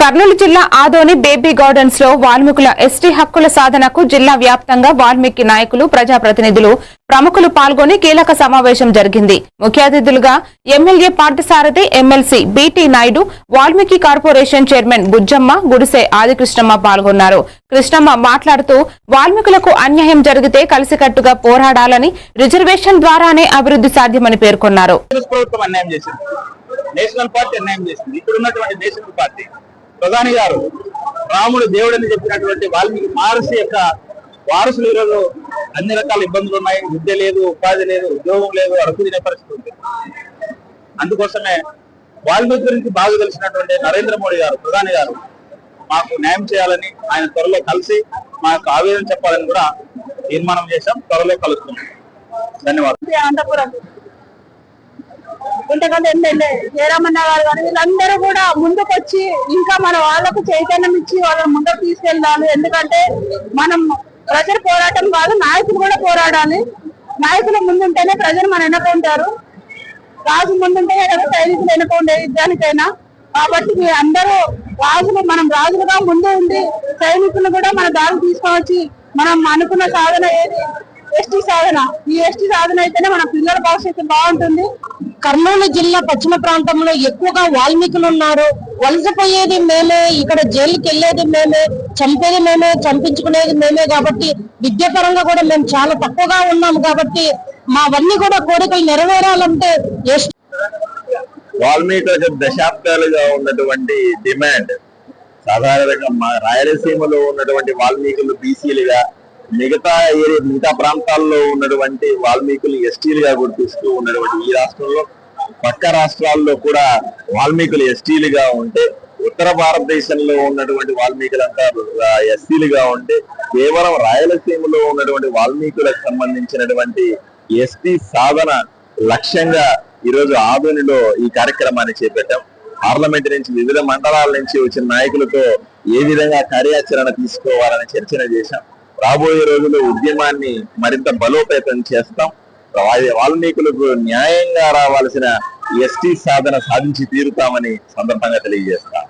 కర్నూలు జిల్లా ఆదోని బేబీ గార్డెన్స్లో వాల్మీకుల ఎస్టీ హక్కుల సాధనకు జిల్లా వ్యాప్తంగా వాల్మీకి నాయకులు ప్రజాప్రతినిధులు ప్రముఖులు పాల్గొని కీలక సమావేశం జరిగింది. ముఖ్య అతిథులుగా MLA Parthasarathy MLC BT Naidu Valmiki corporation chairman Bujjamma Gudise Adikrishnamma పాల్గొన్నారు. కృష్ణమ్మ మాట్లాడుతూ వాల్మీకులకు అన్యాయం జరిగితే కలిసికట్టుగా పోరాడాలని రిజర్వేషన్ ద్వారానే అభివృద్ధి సాధ్యమని పేర్కొన్నారు. నేషనల్ పార్టీ అన్యాయం చేసింది. ఇక్కడ ఉన్నటువంటి నేషనల్ పార్టీ ప్రధాని గారు రాముడు దేవుడని చెప్పినటువంటి వాల్మీకి మహర్షి యొక్క వారసులు ఈరోజు అన్ని రకాల ఇబ్బందులు ఉన్నాయి. విద్య లేదు ఉపాధి లేదు ఉద్యోగం లేదు అరకు తినే పరిస్థితి ఉంది. అందుకోసమే వాల్మీకి గురించి బాగా తెలిసినటువంటి నరేంద్ర మోడీ గారు ప్రధాని గారు మాకు న్యాయం చేయాలని ఆయన త్వరలో కలిసి మా యొక్క ఆవేదన చెప్పాలని కూడా తీర్మానం చేశాం. త్వరలో కలుస్తున్నాం ధన్యవాదాలు. అనంతపురం ఇంతకంటే ఎమ్మెల్యే జయరామన్న గారు కానీ వీళ్ళందరూ కూడా ముందుకొచ్చి ఇంకా మన వాళ్ళకు చైతన్యం ఇచ్చి వాళ్ళని ముందుకు తీసుకెళ్ళాలి. ఎందుకంటే మనం ప్రజలు పోరాటం కాదు నాయకులు కూడా పోరాడాలి. నాయకులు ముందుంటేనే ప్రజలు మన వెనకుంటారు రాజు ముందుంటేనే కదా సైనికులు వెనుకుండే యుద్ధానికైనా కాబట్టి మీ అందరూ రాజులు మనం రాజులుగా ముందు ఉండి సైనికులు కూడా మన దారి తీసుకొని వచ్చి మనం అనుకున్న సాధన ఏది? ఎస్టీ సాధన. ఈ ఎస్టీ సాధన అయితేనే మన పిల్లల భవిష్యత్తు బాగుంటుంది. కర్నూలు జిల్లా పశ్చిమ ప్రాంతంలో ఎక్కువగా వాల్మీకులు ఉన్నారు వలసపోయేది మేమే ఇక్కడ జైలుకి వెళ్ళేది మేమే చంపేది మేమే చంపించుకునేది మేమే కాబట్టి విద్యాపరంగా కూడా మేము చాలా తక్కువగా ఉన్నాము కాబట్టి మావన్నీ కూడా కోరికలు నెరవేరాలంటే వాల్మీకి దశాబ్దాలుగా ఉన్నటువంటి డిమాండ్. సాధారణంగా మా రాయలసీమలో ఉన్నటువంటి వాల్మీకులు బీసీలుగా మిగతా ఏరియా మిగతా ప్రాంతాల్లో ఉన్నటువంటి వాల్మీకులు ఎస్టీలుగా గుర్తిస్తూ ఉన్నటువంటి ఈ రాష్ట్రంలో పక్క రాష్ట్రాల్లో కూడా వాల్మీకులు ఎస్టీలుగా ఉంటే ఉత్తర భారతదేశంలో ఉన్నటువంటి వాల్మీకులంతా ఎస్సీలుగా ఉంటే కేవలం రాయలసీమలో ఉన్నటువంటి వాల్మీకులకు సంబంధించినటువంటి ఎస్టీ సాధన లక్ష్యంగా ఈరోజు ఆదోనిలో ఈ కార్యక్రమాన్ని చేపట్టాం. పార్లమెంట్ నుంచి వివిధ మండలాల నుంచి వచ్చిన నాయకులతో ఏ విధంగా కార్యాచరణ తీసుకోవాలని చర్చన చేశాం. రాబోయే రోజుల్లో ఉద్యమాన్ని మరింత బలోపేతం చేస్తాం. వాల్మీకులకు న్యాయంగా రావాల్సిన ఎస్టీ సాధన సాధించి తీరుతామని సందర్భంగా తెలియజేస్తాం